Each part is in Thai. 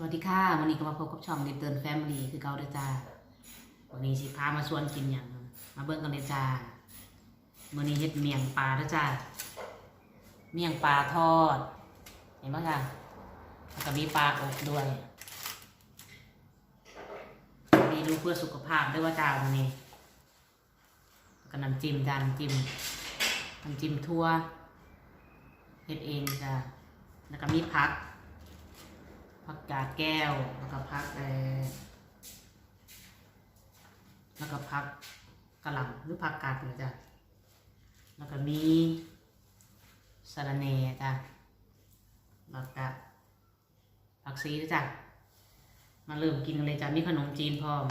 สวัสดีค่ะวันนี้ก็มาพบกับช่อง l i t เ l e Family คือเกาเดจ้าวันนี้สิพามาชวนกินอย่างมาเบิ่งกันเลยจ้ามื้อนี้เฮ็ดเมี่ยงปลาเด้จ้าเมี่ยงปลาทอด เห็นปะค่ะแล้วก็มีปลาอบด้วยมีดูเพื่อสุขภาพด้วยว่าจ้าวันนี้แล้วก็น้ำจิ้มจ้าน้ำจิ้มน้ำจิ้มทั่วเฮ็ดเองจ้าแล้วก็มีผัก ผักกาดแก้ว แล้วก็ผักเออแล้วก็ผักกระหล่ำหรือผักกาดเลยจ้ะแล้วก็มีสะระแหน่จ้ะแล้วก็ผักซีด้วยจ้ะมาเริ่มกินกันเลยจ้ะมีขนมจีนพร้อม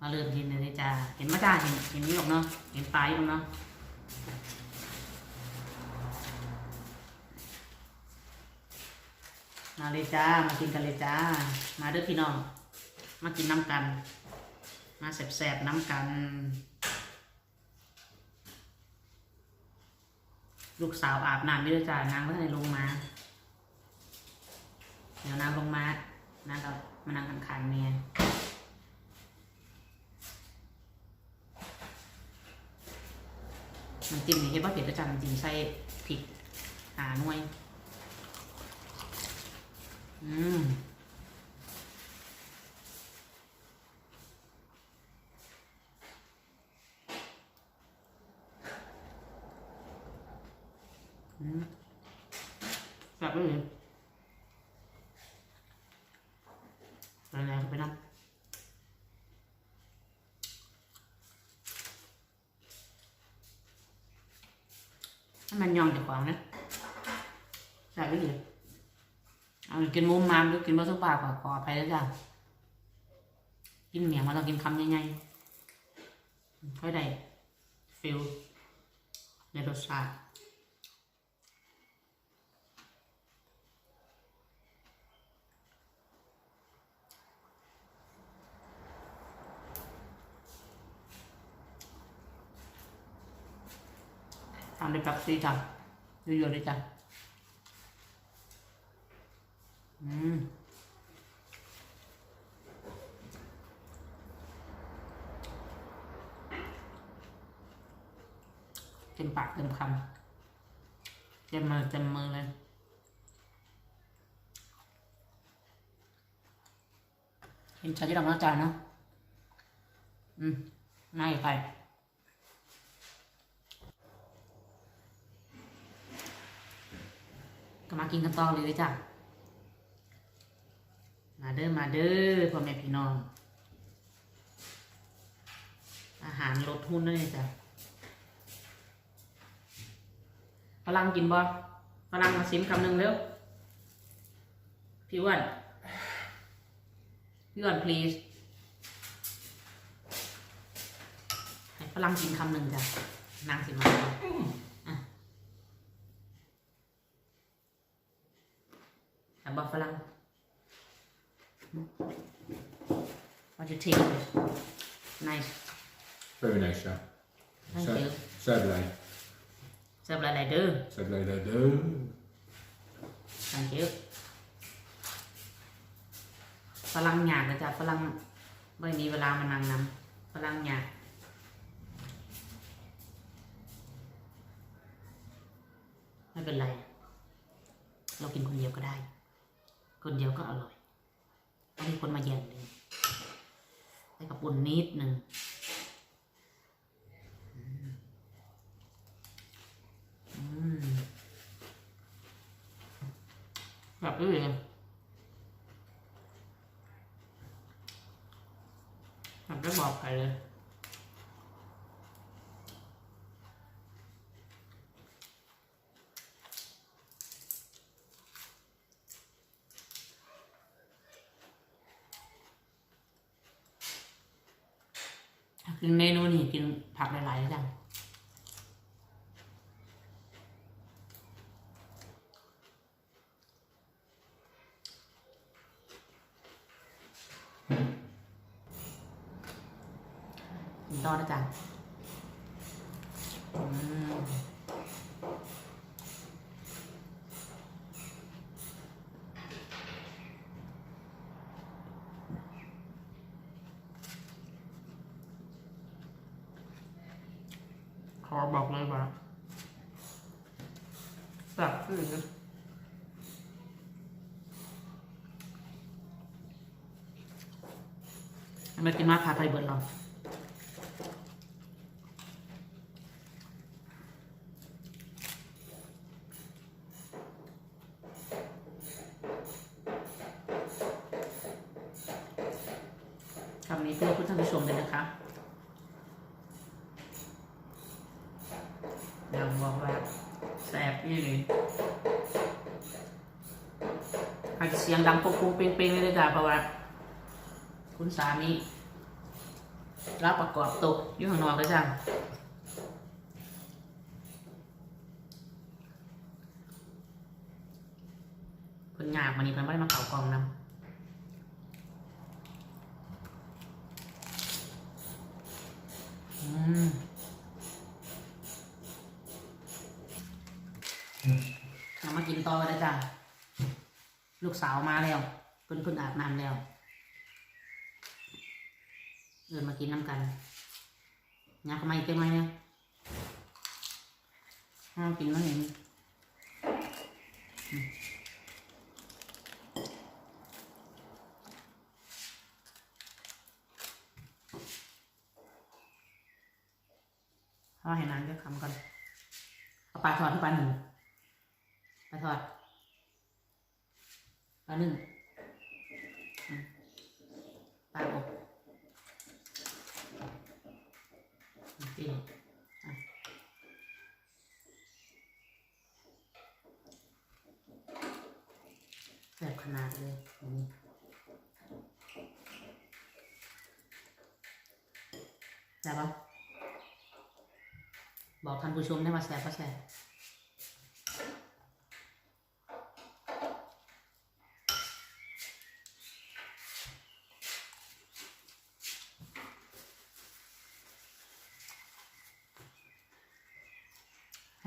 มาเริ่มกินเลยจ้ะเห็นมาจ้าเห็นเห็นนี่หรอกเนาะเห็นปลายหรอกเนาะ มาเลยจ้า มากินกันเลยจ้า มาเด้อพี่น้อง มากินน้ำกัน มาแสบๆน้ำกัน ลูกสาวอาบน้ำไม่ได้จ้านางไม่ได้ลงมา เดี๋ยวนางลงมานางก็มานั่งข้างๆเมียน้ำจิ้มนี่เห็นว่าเผ็ดประจำน้ำจิ้มใส่พริกหาหน่วย อืมอืมแบบนี้อะไรๆไปนั่งให้มันยองจากความนะแบบนี้เลย กินมุมมามหรือกินบะสุปากขอขออภัยแล้วจ้ะกินเหมียงมาต้องกินคำใหญ่ๆค่อยได้ฟิลในรสชาติทำด้วยกับซีจ้ะเยอะๆเลยจ้ะ อืมเต็มปากเต็มคำเต็มมือเต็มมือเลยเห็นชัดที่ดำน้าจานเนาะอืมน่าอยู่ใครก็มากินกันต่อเลยเลยจ้ะ เด้อมาเด้อพ่อแม่พี่น้อง อาหารลดหุ้นด้วยจ้ะฝรั่งกินบ่ฝรั่งมาชิมคำหนึ่งเร็ว พี่อ้วนพี่อ้วน please ให้ฝรั่งกินคำหนึ่งจ้ะนางสิมาอะบอกฝรั่ง What do you think of it? Nice. Very nice, yeah. Thank so, you. So blij. เสิร์ฟหลายๆเด้อ So blij dat de. Thank you. ฝรั่งหยากนะจ๊ะฝรั่งไม่มีเวลามานั่งนำฝรั่งหยากไม่เป็นไร เรากินคนเดียวก็ได้ คนเดียวก็อร่อย ต้องมีคนมาแย่งเลยใส่กระปุ่นนิดหนึ่งแบบอื่นแบบไม่บอกใครเลย เมนูนี้กินผักหลายๆจังกินต่อนะจ๊ะอืม ขอบอกเลยว่าแบบคือไม่กินมากพาไปเบิร์นหรอคำนี้เพื่อคุณท่านผู้ชมเลยนะคะ ยังบอกว่า นี่เลยอาจจะเสียงดังปุ๊บปุ๊บเป้งๆเลยนะจ้ะเพราะว่าคุณสามีรับประกอบตกอยู่ข้างนอกก็จ้ะเพิ่นยาบวันนี้เพิ่นไม่ได้มาเข่ากองนำอืม เอามากิน ต่อเลยจ้ะลูกสาวมาแล้วเพิ่นเพิ่นอาบน้ำแล้วเดินมากินน้ำกันยักเข้ามาอีกเต็มไหมเนี่ยห้ามกินแล้วเห็นอืมเอาให้นานก็คำก่อนเอาปลาทอดที่ปลาหนึ่ง ปลาทอดปลาหนึ่งปลาอบนี่อะแบบขนาดเลยอันนี้แซ่บปะบอกท่านผู้ชมได้มาแซ่บปะแซ่บ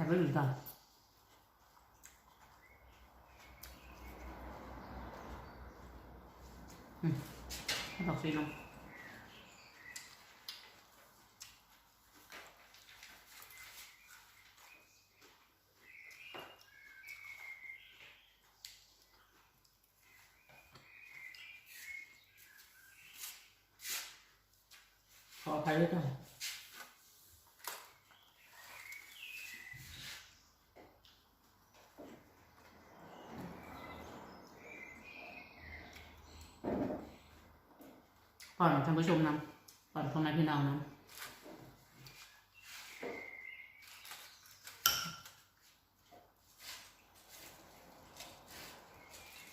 หายไปหรือเปล่าอืมให้บอ ก่อนท่านผู้ชมนำก่อนพ่อแม่พี่น้องนำ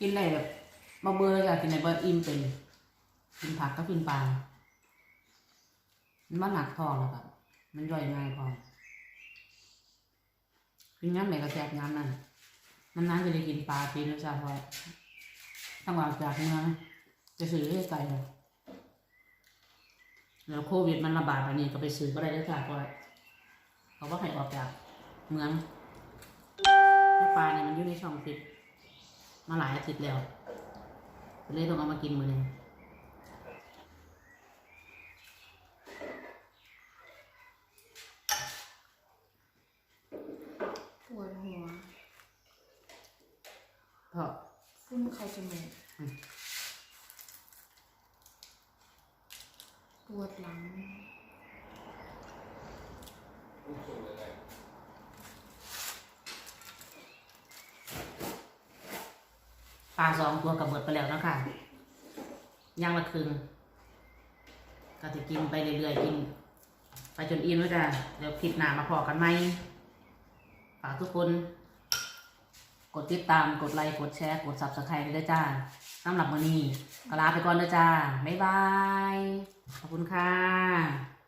กินอะไรแบบมาเบื่ออยากกินอะไรแบบอิ่มเป็นกินผักก็กินปลามันมาหนักท้องแล้วแบบมันย่อยง่ายพอกินย้ำไหนก็แซ่บย้ำนั่นนานๆจะได้กินปลาปีนึงจ้ะพราะตั้งวางจากเมือจะซื้อให้ไกลเลย แล้วโควิดมันระบาดแบบนี้ก็ไปซื้อก็ได้ด้วยจ้ะเพราะว่าเขาก็ให้ออกจากเมืองแล้วปลาเนี่ยมันอยู่ในช่องฟิตมาหลายอาทิตย์แล้วก็เลยต้องเอามากินมือหนึงปวดหัวเพราะฟุ้นเข้าจมูก อืม ปวดหลัง ปลาสองตัวกับเบิดไปแล้วเนาะคะย่างละครึ่งก็จะกินไปเรื่อยๆกิน ไปจนอิ่มแล้วจ้ะเดี๋ยวคลิปหน้ามาพอกันไหมฝากทุกคน กดติดตาม กดไลค์ กดแชร์ กด subscribe ด้วยจ้า สำหรับวันนี้ก็ลาไปก่อนเด้อจ้า บ๊ายบาย ขอบคุณค่ะ